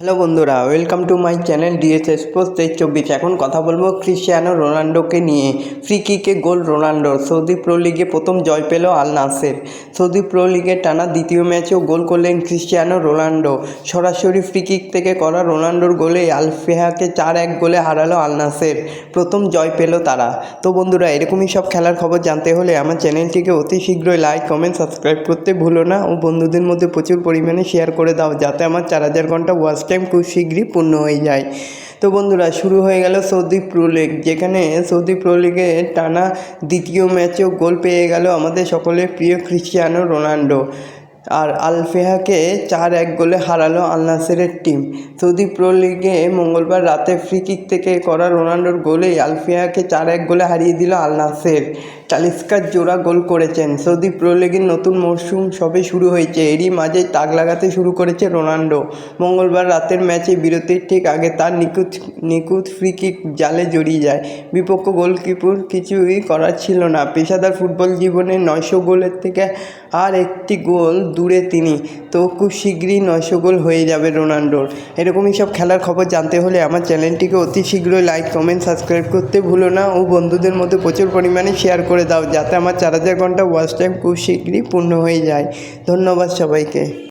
Hello বন্ধুরা, welcome to my channel DS sports তেইশ চব্বিশ। এখন কথা বলব ক্রিশ্চিয়ানো রোনাল্ডোকে নিয়ে। ফ্রি কিকে গোল রোনাল্ডোর। সৌদি প্রো লিগে প্রথম জয় পেল আল নাসের। সৌদি প্রো লিগে টানা দ্বিতীয় ম্যাচেও গোল করলেন ক্রিশ্চিয়ানো রোনাল্ডো। সরাসরি ফ্রি কিক থেকে করা রোনাল্ডোর গোলে আলফেহাকে চার এক গোলে হারালো আল নাসের। প্রথম জয় পেল তারা। তো বন্ধুরা, এরকমই সব খেলার খবর জানতে হলে আমার চ্যানেলটিকে অতি শীঘ্রই লাইক, কমেন্ট, সাবস্ক্রাইব করতে ভুলো না। ও বন্ধুদের মধ্যে প্রচুর পরিমাণে শেয়ার করে দাও, যাতে আমার চার হাজার ঘণ্টা ওয়াচ টাইম খুব শীঘ্রই পূর্ণ হয়ে যায়। তো বন্ধুরা, শুরু হয়ে গেল সৌদি প্রো লিগ যেখানে সৌদি প্রো লিগে টানা দ্বিতীয় ম্যাচেও গোল পেয়ে গেল আমাদের সকলের প্রিয় ক্রিশ্চিয়ানো রোনাল্ডো। আর আলফেহাকে চার এক গোলে হারালো আল নাসেরের টিম সৌদি প্রো লিগে মঙ্গলবার রাতে ফ্রি কিক থেকে করা রোনাল্ডোর গোলেই আলফেহাকে চার এক গোলে হারিয়ে দিল আল নাসের। চালিস্কার জোড়া গোল করেছেন। সৌদি প্রো লিগের নতুন মরশুম সবে শুরু হয়েছে। এরই মাঝে তাক লাগাতে শুরু করেছে রোনাল্ডো। মঙ্গলবার রাতের ম্যাচে বিরতির ঠিক আগে তার নিখুঁত নিখুঁত ফ্রি কিক জালে জড়িয়ে যায়। বিপক্ষ গোলকিপার কিছুই করার ছিল না। পেশাদার ফুটবল জীবনে নয়শো গোলের থেকে আর একটি গোল দূরে তিনি। তো খুব শীঘ্রই নয়শো গোল হয়ে যাবে রোনাল্ডোর। এরকমই সব খেলার খবর জানতে হলে আমার চ্যানেলটিকে অতি শীঘ্রই লাইক, কমেন্ট, সাবস্ক্রাইব করতে ভুলো না। ও বন্ধুদের মধ্যে প্রচুর পরিমাণে শেয়ার করে দাও, যাতে আমার চার হাজার ঘণ্টা ওয়াচ টাইম খুব শীঘ্রই পূর্ণ হয়ে যায়। ধন্যবাদ সবাইকে।